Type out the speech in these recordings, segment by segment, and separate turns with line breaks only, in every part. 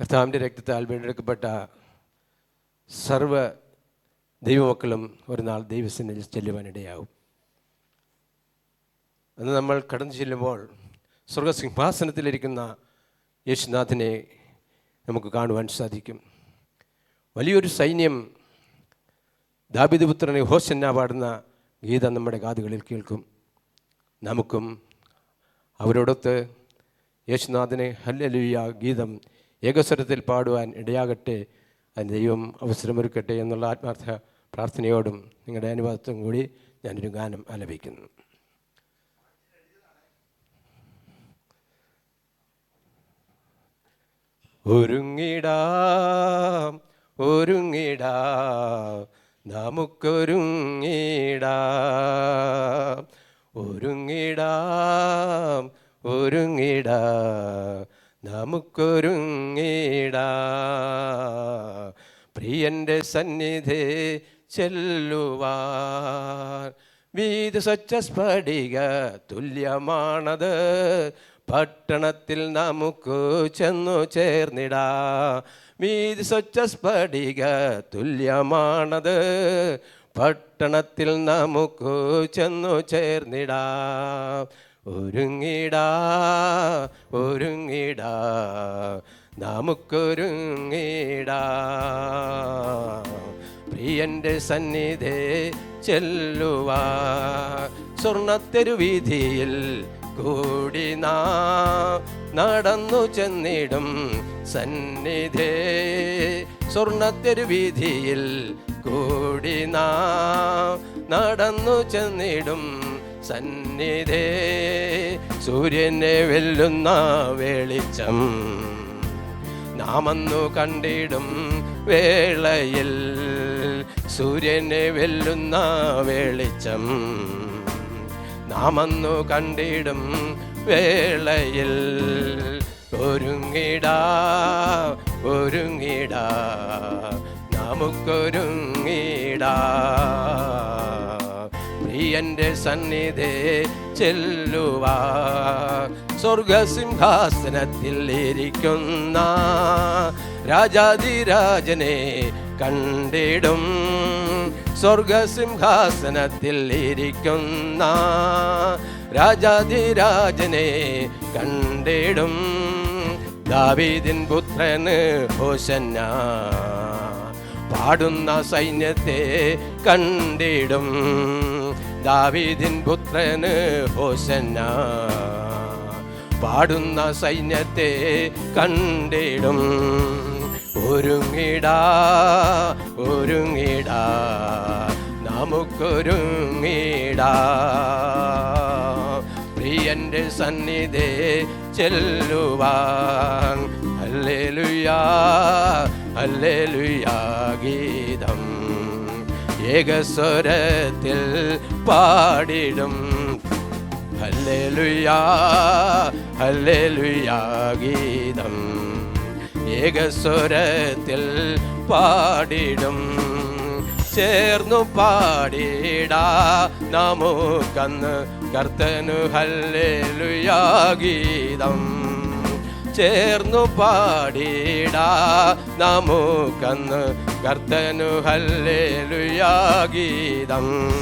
കർത്താവിന്റെ രക്തത്താൽ വീണ്ടെടുക്കപ്പെട്ട സർവ ദൈവമക്കളും ഒരു നാൾ ദൈവസന്നിൽ ചെല്ലുവാനിടയാവും അന്ന് നമ്മൾ കടന്നു ചെല്ലുമ്പോൾ സ്വർഗസിംഹാസനത്തിലിരിക്കുന്ന യേശുനാഥനെ നമുക്ക് കാണുവാൻ സാധിക്കും. വലിയൊരു സൈന്യം ദാബിദപുത്രനെ ഹോസന്ന പാടുന്ന ഗീതം നമ്മുടെ കാതുകളിൽ കേൾക്കും. നമുക്കും അവരോടൊത്ത് യേശുനാഥനെ ഹല്ലലുയ ഗീതം ഏകസ്വരത്തിൽ പാടുവാൻ ഇടയാകട്ടെ. അതിന് ദൈവം അവസരമൊരുക്കട്ടെ എന്നുള്ള ആത്മാർത്ഥ പ്രാർത്ഥനയോടും നിങ്ങളുടെ അനുവാദത്തും കൂടി ഞാനൊരു ഗാനം ആലപിക്കുന്നു. ഒരുങ്ങിടാം ഒരുങ്ങിടാം നമുക്കൊരുങ്ങിടാം. ഒരുങ്ങിടാം ഒരുങ്ങിടാം നമുക്കൊരുങ്ങിടാം. പ്രിയന്റെ സന്നിധി ചെല്ലുവാൻ. വീത് സ്വച്ഛ സ്ഫടിക തുല്യമാണത്. പട്ടണത്തിൽ നമുക്ക് ചെന്നു ചേർന്നിടാ. വീതി സ്വച്ഛ സ്ഫടിക തുല്യമാണത്. പട്ടണത്തിൽ നമുക്ക് ചെന്നു ചേർന്നിടാ. ഒരുങ്ങിടാ ഒരുങ്ങിടാ നമുക്കൊരുങ്ങിടാ. പ്രിയന്റെ സന്നിധി ചെല്ലുവാ. സ്വർണത്തെരുവീതിയിൽ കൂടി നടന്നു ചെന്നിടും സന്നിധേ. സ്വർണത്തെരുവീതിയിൽ കൂടി നടന്നു ചെന്നിടും സന്നിധേ സൂര്യനെ വെല്ലുന്ന വെളിച്ചം നാമന്നു കണ്ടിടും വേളയിൽ. സൂര്യനെ വെല്ലുന്ന വെളിച്ചം നാമന്നു കണ്ടിടും വേളയിൽ. ഒരുങ്ങിടാ ഒരുങ്ങിടാ നമുക്കൊരുങ്ങിടാ. പ്രിയന്റെ സന്നിധി ചെല്ലുവാ. സ്വർഗസിംഹാസനത്തിൽ ഇരിക്കുന്ന രാജാതിരാജനെ കണ്ടിടും. സ്വർഗസിംഹാസനത്തിൽ ഇരിക്കുന്ന രാജാതിരാജനെ കണ്ടിടും. ദാവീദിൻ പുത്രന് ഹോശന്ന. പാടുന്ന സൈന്യത്തെ കണ്ടിടും. ദാവീദിൻ പുത്രന് ഹോസന്ന പാടുന്ന സൈന്യത്തെ കണ്ടിടും. ഒരുങ്ങിടാ ഒരുങ്ങിടാ നമുക്കൊരുങ്ങിടാ. പ്രിയന്റെ സന്നിധി ചെല്ലുവാൻ. അല്ലേലുയാ അല്ലേലുയാ ഗീതം. ഏകസ്വരത്തിൽ പാടിടും. ഹല്ലേലുയാ ഹല്ലേലുയാ ഗീതം. ഏകസ്വരത്തിൽ പാടിടും. ചേർന്നു പാടിടാ നമുക്കന്ന് കർത്തനു ഹല്ലേലുയാ ഗീതം. ചേർന്നു പാടിടാ. നമുക്കന്ന് കർത്തനു ഹല്ലേലുയാ ഗീതം.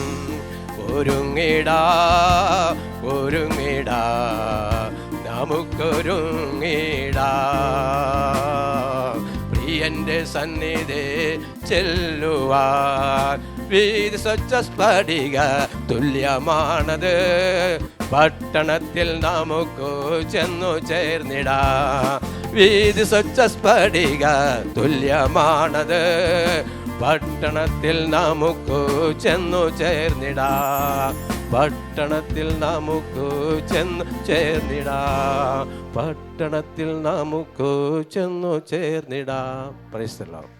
ഒരുങ്ങിടാ ഒരുങ്ങിടാ. നമുക്കൊരുങ്ങിടാ. പ്രിയന്റെ സന്നിധി ചെല്ലുവാൻ. വീതി സ്വച്ഛ സ്ഫടിക തുല്യമാണത്. പട്ടണത്തിൽ നമുക്കു ചെന്നു ചേർന്നിടാ. വീതി സ്വച്ഛ സ്ഫടിക തുല്യമാണത്. പട്ടണത്തിൽ നമുക്കു ചെന്നു ചേർന്നിടാ. പട്ടണത്തിൽ നമുക്കു ചെന്നു ചേർന്നിടാ. പട്ടണത്തിൽ നമുക്കു ചെന്നു ചേർന്നിടാ. പ്രൈസ്തല്ലാം